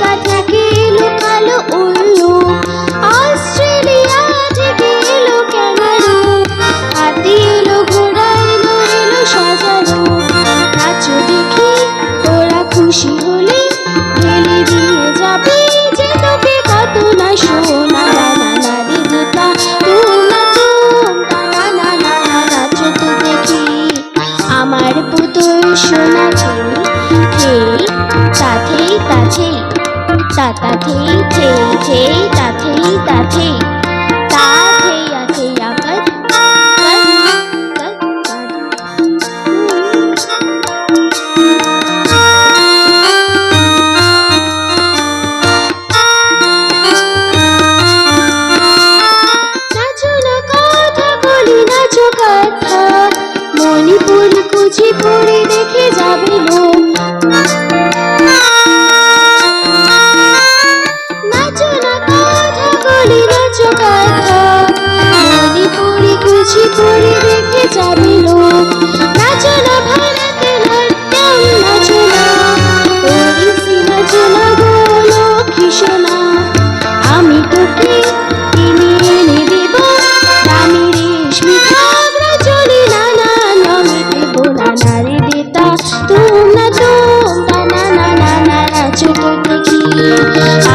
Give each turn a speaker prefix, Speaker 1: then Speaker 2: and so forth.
Speaker 1: కథకీలు కలు ఉన్ను ताथेई छे छे ताथेई ताछे ताथेई आछे आकर মণিপুর কুচি পড়ে「バナナ「ちょっと聞いて」